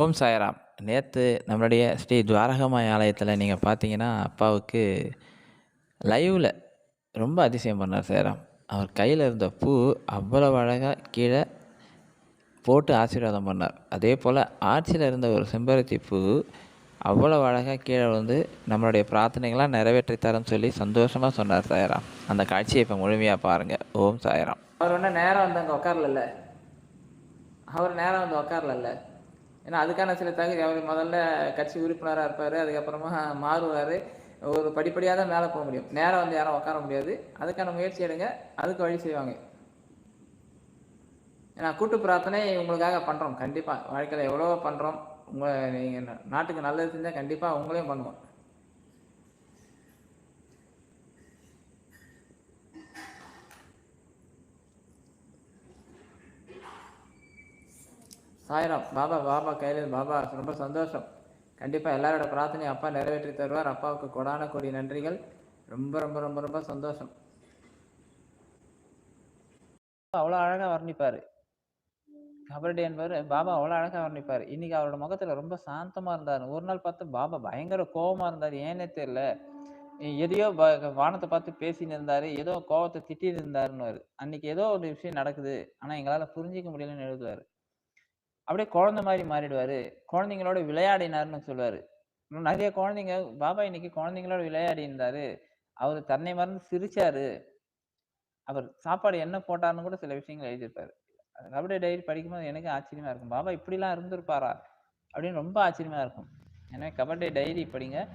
ஓம் சாய்ராம். நேற்று நம்மளுடைய ஸ்ரீ துவாரகமாய் ஆலயத்தில் நீங்கள் பார்த்தீங்கன்னா, அப்பாவுக்கு லைவில் ரொம்ப அதிசயம் பண்ணார் சாய்ராம். அவர் கையில் இருந்த பூ அவ்வளவு அழகாக கீழே போட்டு ஆசீர்வாதம் பண்ணார். அதே போல் ஆட்சியில் இருந்த ஒரு செம்பருத்தி பூ அவ்வளோ அழகாக கீழே வந்து நம்மளுடைய பிரார்த்தனைகள்லாம் நிறைவேற்றி தரேன்னு சொல்லி சந்தோஷமாக சொன்னார் சாயராம் அந்த காட்சியை இப்போ முழுமையாக பாருங்கள் ஓம் சாய்ராம். அவர் ஒன்றும் நேரம் வந்து அங்கே உட்காரல அவர் நேரம் வந்து உட்காரல ஏன்னா அதுக்கான சில தகுதி அவர் முதல்ல கட்சி உறுப்பினராக இருப்பார் அதுக்கப்புறமா மாறுவார். ஒரு படிப்படியாக தான் மேலே போக முடியும். நேரம் வந்து யாரும் உட்கார முடியாது. அதுக்கான முயற்சி எடுங்க. அதுக்கு வழி செய்வாங்க. ஏன்னா கூட்டு பிரார்த்தனை உங்களுக்காக பண்ணுறோம் கண்டிப்பாக வாழ்க்கையில் எவ்வளோ பண்ணுறோம் உங்கள் நீங்கள் நாட்டுக்கு நல்லது செஞ்சால் கண்டிப்பாக உங்களையும் பண்ணுவோம். சாயிரம் பாபா பாபா கையில் பாபா ரொம்ப சந்தோஷம். கண்டிப்பாக எல்லாரோட பிரார்த்தனையும் அப்பா நிறைவேற்றி தருவார். அப்பாவுக்கு கொடான கொடி நன்றிகள். ரொம்ப ரொம்ப ரொம்ப ரொம்ப சந்தோஷம். அவ்வளோ அழகாக வர்ணிப்பார். கபடி என்பவர் பாபா அவ்வளோ அழகாக வர்ணிப்பார். இன்னைக்கு அவரோட முகத்தில் ரொம்ப சாந்தமாக இருந்தார். ஒரு நாள் பார்த்து பாபா பயங்கர கோபமாக இருந்தார். ஏன்னே தெரியல. எதையோ வானத்தை பார்த்து பேசின்னு இருந்தார். ஏதோ கோவத்தை திட்டின்னு இருந்தாருன்னு அன்னைக்கு ஏதோ ஒரு விஷயம் நடக்குது. ஆனால் எங்களால் புரிஞ்சிக்க முடியலன்னு எழுதுவார். அப்படியே குழந்தை மாதிரி மாறிடுவாரு. குழந்தைங்களோட விளையாடினாருன்னு சொல்லுவார் நிறைய குழந்தைங்க பாபா இன்னைக்கு குழந்தைங்களோட விளையாடி இருந்தாரு அவர் தன்னை மறந்து சிரிச்சாரு. அவர் சாப்பாடு என்ன போட்டார்னு கூட சில விஷயங்கள் எழுதியிருப்பாரு. கபடி டைரி படிக்கும்போது எனக்கு ஆச்சரியமா இருக்கும். பாபா இப்படிலாம் இருந்திருப்பாரா? அப்படின்னு ரொம்ப ஆச்சரியமா இருக்கும். எனவே கபடி டைரி படிங்க.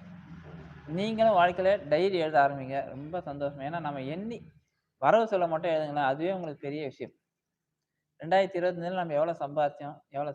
நீங்களும் வாழ்க்கையில டைரி எழுத ஆரம்பிங்க. ரொம்ப சந்தோஷம். ஏன்னா நம்ம எண்ணி வரவு சொல்ல மட்டும் எழுதுங்களேன். அதுவே உங்களுக்கு பெரிய விஷயம். ரெண்டாயிரத்தி இருபத்தஞ்சுல நம்ம எவ்வளோ சம்பாதிச்சோம் எவ்வளோ